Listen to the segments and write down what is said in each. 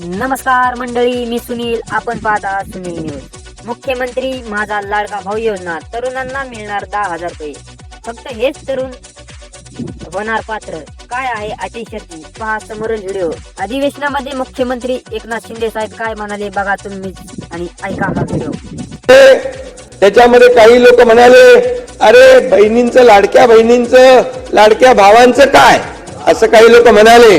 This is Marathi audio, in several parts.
नमस्कार मंडळी मी सुनील. आपण पाहता सुनील न्यूज. मुख्यमंत्री माझा लाडका भाऊ योजना तरुणांना मिळणार दहा हजार रुपये. फक्त हेच तरुण होणार पात्र. काय आहे अटी शर्ती पहा समोरील व्हिडिओ. अधिवेशनामध्ये मुख्यमंत्री एकनाथ शिंदे साहेब काय म्हणाले बघा तुम्ही आणि ऐका हा व्हिडिओ. त्याच्यामध्ये काही लोक म्हणाले अरे बहिणींचं लाडक्या बहिणींचं लाडक्या भावांचं काय? असं काही लोक म्हणाले.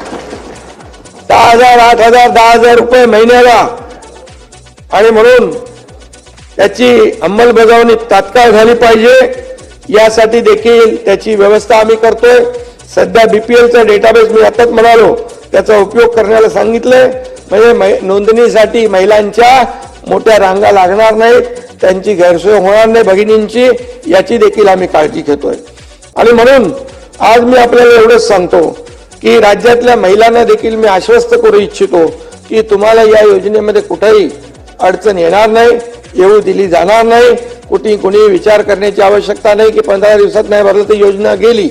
दहा हजार आठ हजार दहा हजार रुपये महिन्याला. आणि म्हणून त्याची अंमलबजावणी तात्काळ झाली पाहिजे. यासाठी देखील त्याची व्यवस्था आम्ही करतोय. सध्या बीपीएलचा डेटाबेस मी आताच म्हणालो त्याचा उपयोग करण्याला सांगितलंय. म्हणजे मै- नोंदणीसाठी महिलांच्या मोठ्या रांगा लागणार नाहीत. त्यांची गैरसोय होणार नाही भगिनींची याची देखील आम्ही काळजी घेतोय. आणि म्हणून आज मी आपल्याला एवढंच सांगतो की राज्यातल्या महिलांना देखील मी आश्वस्त करू इच्छितो की तुम्हाला या योजनेमध्ये कुठेही अडचण येणार नाही येऊ दिली जाणार नाही कुठे कोणी विचार करण्याची आवश्यकता नाही की पंधरा दिवसात नाही भरलं तर योजना गेली.